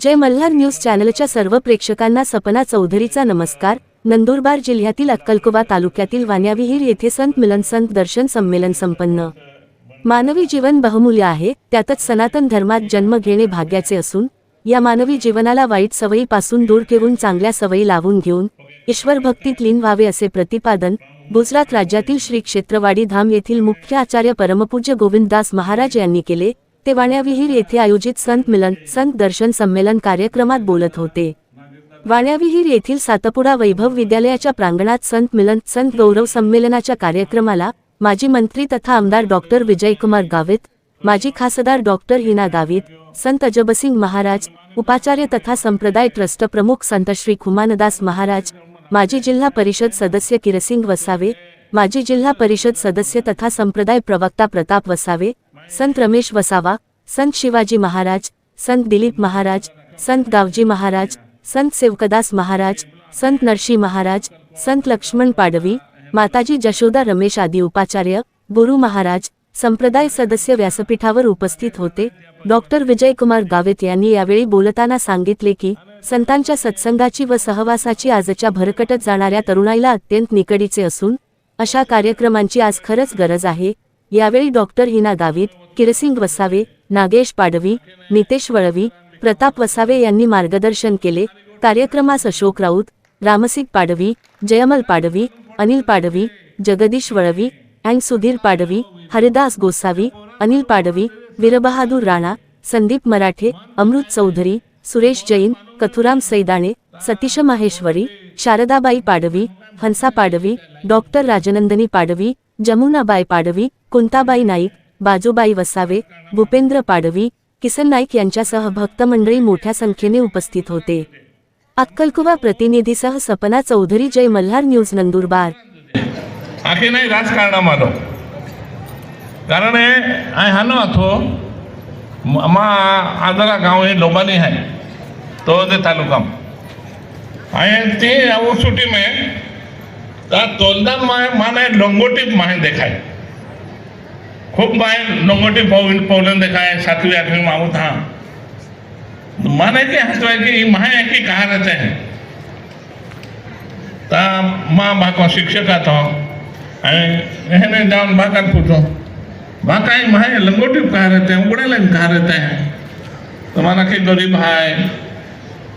जय Malhar news चॅनलच्या सर्व प्रेक्षकांना सपना चौधरीचा नमस्कार. नंदुरबार जिल्ह्यातील अक्कलकोबा तालुक्यातील वाण्याविहीर येथे संत मिलन संत दर्शन संमेलन संपन्न. मानवी जीवन बहुमूल्य आहे त्यातच सनातन धर्मात जन्म घेणे भाग्याचे असून या मानवी जीवनाला वाईट सवयीपासून दूर ठेवून चांगल्या सवयी लावून घेऊन ईश्वर भक्तीत लीन व्हावे असे प्रतिपादन गुजरात राज्यातील श्री क्षेत्रवाडी धाम येथील मुख्य आचार्य परमपूज्य गोविंददास महाराज यांनी केले ते वाण्याविहीर येथे आयोजित संत मिलन संत दर्शन संमेलन कार्यक्रमात बोलत होते. वाण्याविहीर येथील सातपुडा वैभव विद्यालयाच्या प्रांगणात संत मिलन संत गौरव संमेलनाच्या कार्यक्रमाला माजी मंत्री तथा आमदार डॉक्टर विजयकुमार गावित माजी खासदार डॉक्टर हिना गावित संत अजबसिंग महाराज उपाचार्य तथा संप्रदाय ट्रस्ट प्रमुख संत श्री खुमानदास महाराज माजी जिल्हा परिषद सदस्य किरसिंग वसावे माजी जिल्हा परिषद सदस्य तथा संप्रदाय प्रवक्ता प्रताप वसावे संत रमेश वसावा संत शिवाजी महाराज संत दिलीप महाराज संत गावजी महाराज संत सेवकदास महाराज संत नरशी महाराज संत लक्ष्मण पाडवी माताजी जशोदा रमेश आदी उपाचार्य गुरु महाराज संप्रदाय सदस्य व्यासपीठावर उपस्थित होते. डॉक्टर विजयकुमार गावित यांनी यावेळी बोलताना सांगितले की संतांच्या सत्संगाची व सहवासाची आजच्या भरकटत जाणाऱ्या तरुणाईला अत्यंत निकडीचे असून अशा कार्यक्रमांची आज खरंच गरज आहे. यावेळी डॉक्टर हिना गावित किरसिंग वसावे नागेश पाडवी नितेश वळवी प्रताप वसावे यांनी मार्गदर्शन केले. कार्यक्रमास अशोक राऊत रामसिक पाडवी जयमल पाडवी अनिल पाडवी जगदीश वळवी अँड सुधीर पाडवी हरिदास गोसावी अनिल पाडवी वीरबहादूर राणा संदीप मराठे अमृत चौधरी सुरेश जैन कथुराम सैदाणे सतीश माहेश्वरी शारदाबाई पाडवी हंसा पाडवी डॉक्टर राजनंदनी पाडवी जमुनाबाई पाडवी कुंताबाई नाईक बाजूबाई वसावे भूपेंद्र पाडवी किसन नाईक यांच्यासह भक्त मंडळी मोठ्या संख्येने उपस्थित होते. अक्कलकुवा प्रतिनिधीसह सपना चौधरी जय मल्हार न्यूज नंदुरबार. आखे नाही राजकारणा कारण आदरा हे लोबानी आहे तालुका आणि ते सुटी में তার দলদান মায়ের মানে লঙ্গটি মাহে দেখায়। खूप बाहेर नंगोटी पाऊल पौलन देखाय सातवी आठवी माऊत हा माने की हसवाय की माय की कहाणच आहे ता मा भाको शिक्षक आतो आणि हेने जाऊन भाकात पुतो भाकाय माय लंगोटी कहारत आहे उघड्याला कहारत आहे तर माना की गरीब आहे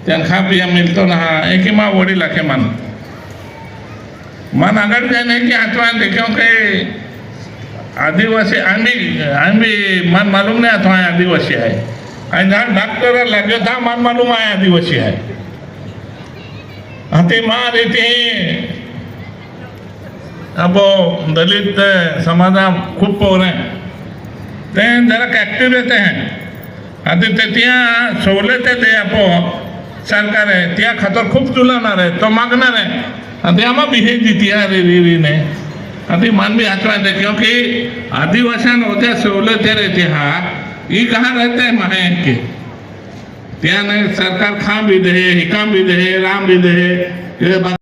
त्यांना खा पिया मिळतो ना हा एकी मा वडील आखे मान मान आगड़ जाने की आत्मा देखो के आदिवासी आम्ही आम्ही मान मालूम नाही आता हा आदिवासी आहे आणि जहाँ डॉक्टर लगे था मान मालूम आहे आदिवासी आहे हा ते मा रेते अब दलित समाजा खूप पोर आहे ते जरा ॲक्टिव्ह रहते हैं आता ते त्या सवलत आहे ते आपो सरकार आहे त्या खातर खूप तुलणार आहे तो मागणार आहे आणि ते आम्हा बिहेव देते रे रे रे ने अभी मान भी आचरा थे क्योंकि आदिवासियान होते सहूलतें रहती हाँ ये कहाँ रहते हैं माहे के ત્યાં ને સરકાર ખાં બી દે હિકામ બી દે રામ બી દે એ બા-